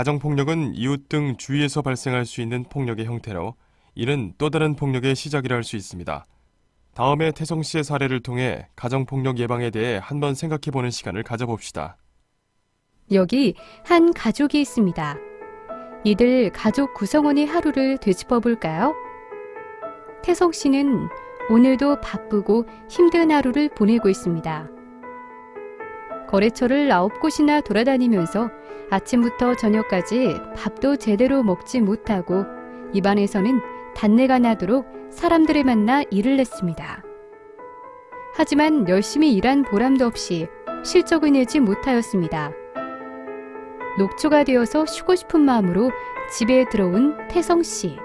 가정폭력은 이웃 등 주위에서 발생할 수 있는 폭력의 형태로 이는 또 다른 폭력의 시작이라 할 수 있습니다. 다음에 태성 씨의 사례를 통해 가정폭력 예방에 대해 한번 생각해 보는 시간을 가져봅시다. 여기 한 가족이 있습니다. 이들 가족 구성원의 하루를 되짚어 볼까요? 태석 씨는 오늘도 바쁘고 힘든 하루를 보내고 있습니다. 거래처를 아홉 곳이나 돌아다니면서 아침부터 저녁까지 밥도 제대로 먹지 못하고 입안에서는 단내가 나도록 사람들을 만나 일을 냈습니다. 하지만 열심히 일한 보람도 없이 실적을 내지 못하였습니다. 녹초가 되어서 쉬고 싶은 마음으로 집에 들어온 태성 씨.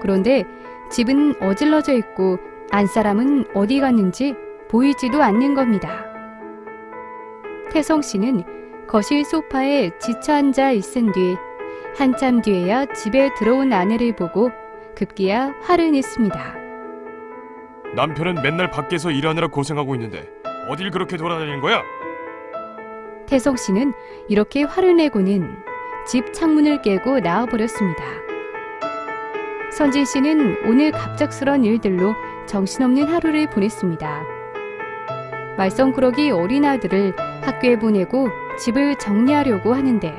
그런데 집은 어질러져 있고 안 사람은 어디 갔는지 보이지도 않는 겁니다. 태성 씨는 거실 소파에 지쳐 앉아 있은 뒤 한참 뒤에야 집에 들어온 아내를 보고 급기야 화를 냈습니다. 남편은 맨날 밖에서 일하느라 고생하고 있는데 어딜 그렇게 돌아다니는 거야? 태성 씨는 이렇게 화를 내고는 집 창문을 깨고 나와버렸습니다. 선진 씨는 오늘 갑작스런 일들로 정신없는 하루를 보냈습니다. 말썽꾸러기 어린 아들을 학교에 보내고 집을 정리하려고 하는데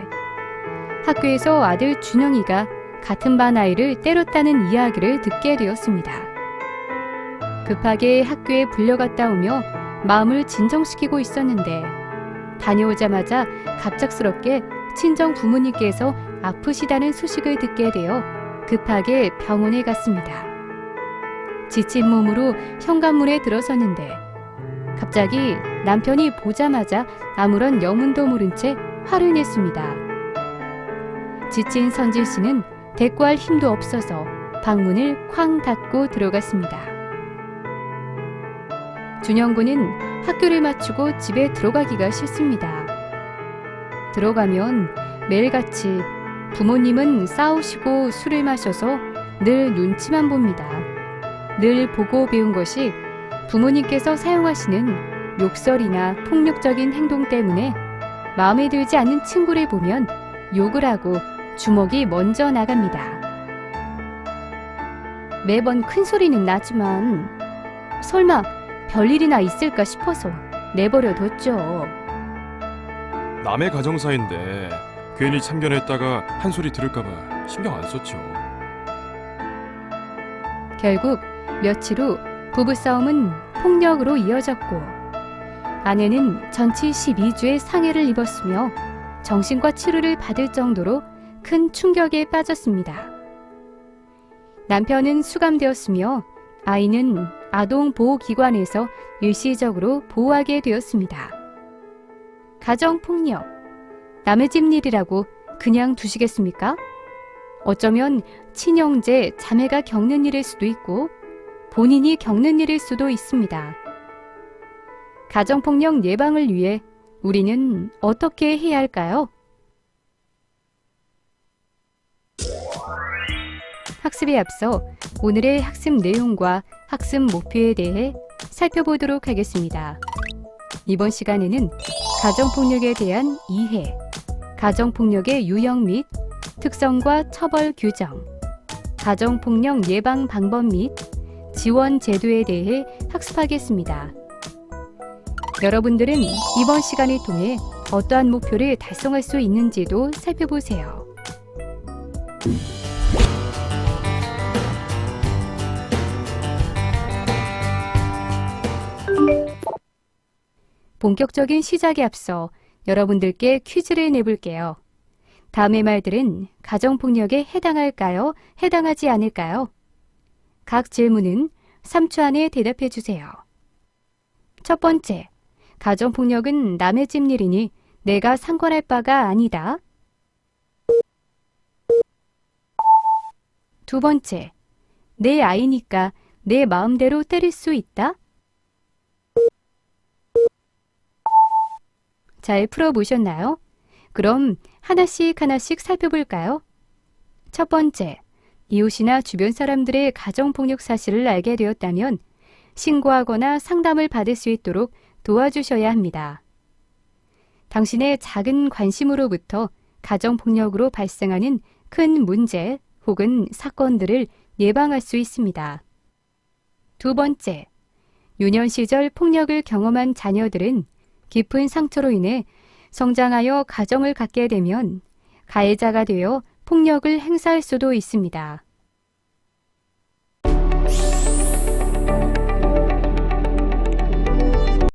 학교에서 아들 준영이가 같은 반 아이를 때렸다는 이야기를 듣게 되었습니다. 급하게 학교에 불려갔다 오며 마음을 진정시키고 있었는데 다녀오자마자 갑작스럽게 친정 부모님께서 아프시다는 소식을 듣게 되어 급하게 병원에 갔습니다. 지친 몸으로 현관문에 들어섰는데 갑자기 남편이 보자마자 아무런 여문도 모른 채 화를 냈습니다. 지친 선진 씨는 대꾸할 힘도 없어서 방문을 쾅 닫고 들어갔습니다. 준영군은 학교를 마치고 집에 들어가기가 싫습니다. 들어가면 매일같이 부모님은 싸우시고 술을 마셔서 늘 눈치만 봅니다. 늘 보고 배운 것이 부모님께서 사용하시는 욕설이나 폭력적인 행동 때문에 마음에 들지 않는 친구를 보면 욕을 하고 주먹이 먼저 나갑니다. 매번 큰 소리는 나지만 설마 별일이나 있을까 싶어서 내버려 뒀죠. 남의 가정사인데 괜히 참견했다가 한 소리 들을까봐 신경 안 썼죠. 결국 며칠 후 부부싸움은 폭력으로 이어졌고 아내는 전치 12주의 상해를 입었으며 정신과 치료를 받을 정도로 큰 충격에 빠졌습니다. 남편은 수감되었으며 아이는 아동보호기관에서 일시적으로 보호하게 되었습니다. 가정폭력, 남의 집 일이라고 그냥 두시겠습니까? 어쩌면 친형제, 자매가 겪는 일일 수도 있고 본인이 겪는 일일 수도 있습니다. 가정폭력 예방을 위해 우리는 어떻게 해야 할까요? 학습에 앞서 오늘의 학습 내용과 학습 목표에 대해 살펴보도록 하겠습니다. 이번 시간에는 가정폭력에 대한 이해, 가정폭력의 유형 및 특성과 처벌 규정, 가정폭력 예방 방법 및 지원 제도에 대해 학습하겠습니다. 여러분들은 이번 시간을 통해 어떠한 목표를 달성할 수 있는지도 살펴보세요. 본격적인 시작에 앞서 여러분들께 퀴즈를 내볼게요. 다음의 말들은 가정폭력에 해당할까요? 해당하지 않을까요? 각 질문은 3초 안에 대답해 주세요. 첫 번째, 가정폭력은 남의 집 일이니 내가 상관할 바가 아니다. 두 번째, 내 아이니까 내 마음대로 때릴 수 있다. 잘 풀어보셨나요? 그럼 하나씩 하나씩 살펴볼까요? 첫 번째, 이웃이나 주변 사람들의 가정폭력 사실을 알게 되었다면 신고하거나 상담을 받을 수 있도록 도와주셔야 합니다. 당신의 작은 관심으로부터 가정폭력으로 발생하는 큰 문제 혹은 사건들을 예방할 수 있습니다. 두 번째, 유년 시절 폭력을 경험한 자녀들은 깊은 상처로 인해 성장하여 가정을 갖게 되면 가해자가 되어 폭력을 행사할 수도 있습니다.